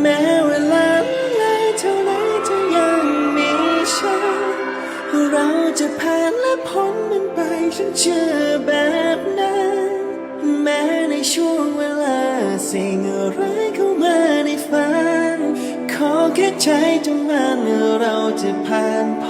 แม้เวลาหลายเท่าไรจะยังมีฉัน เราจะผ่านและพ้นมันไปฉันเชื่อแบบนั้น แม้ในช่วงเวลาสิ่งอะไรเข้ามาในฝัน ขอแค่ใจจงมันเราจะผ่านพ้น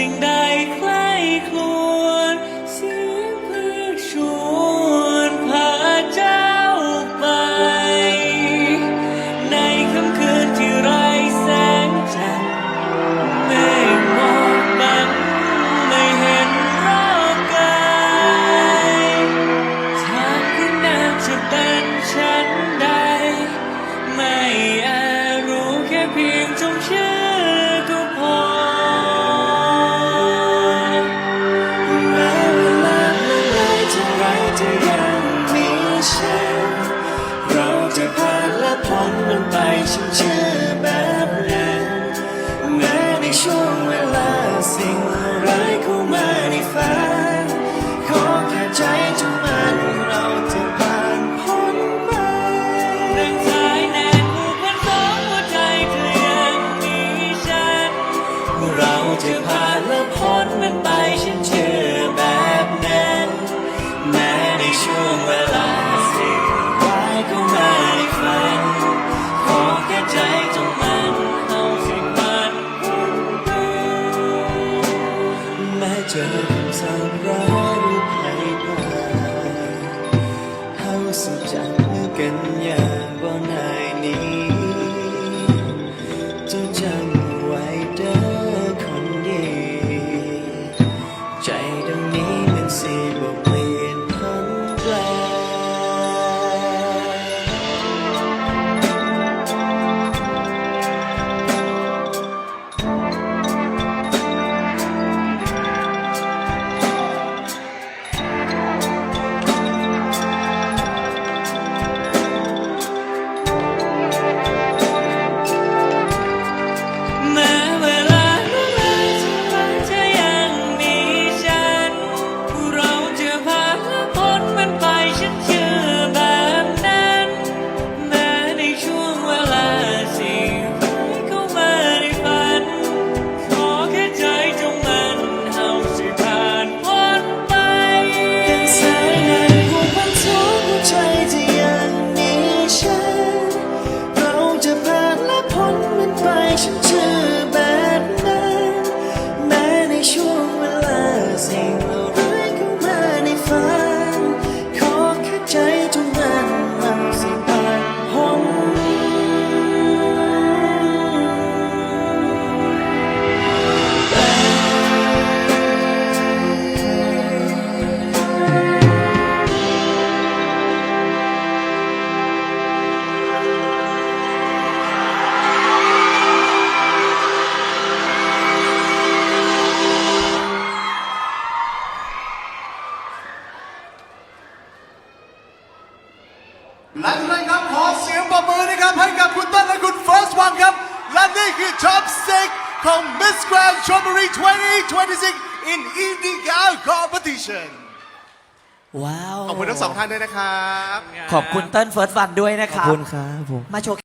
สิ่งใดใคล้ครวนเสียงเพลงชวนพาเจ้าไป ในค่ำคืนที่ไร้แสงจันทร์เมฆหมอกบังไม่เห็นรอบกายทางข้างหน้าจะเป็นฉันใด ไม่อาจรู้แค่เพียงจงเชื่อ จะผ่านและพ้นมันไปฉันเชื่อแบบนั้น แม้ในช่วงเวลาสิ่งร้ายก็มาในฝัน ขอแค่ใจจงมันเอาสิ่งมันแม้เจอคำสั่งร้าย 6ของ Miss Grand Strawberry 2026 in Evening Gown Competition ว้าว ขอบคุณทั้งสองท่านด้วยนะครับ ขอบคุณเติ้ลเฟิร์สวันด้วยนะครับขอบคุณครับผม มาโชว์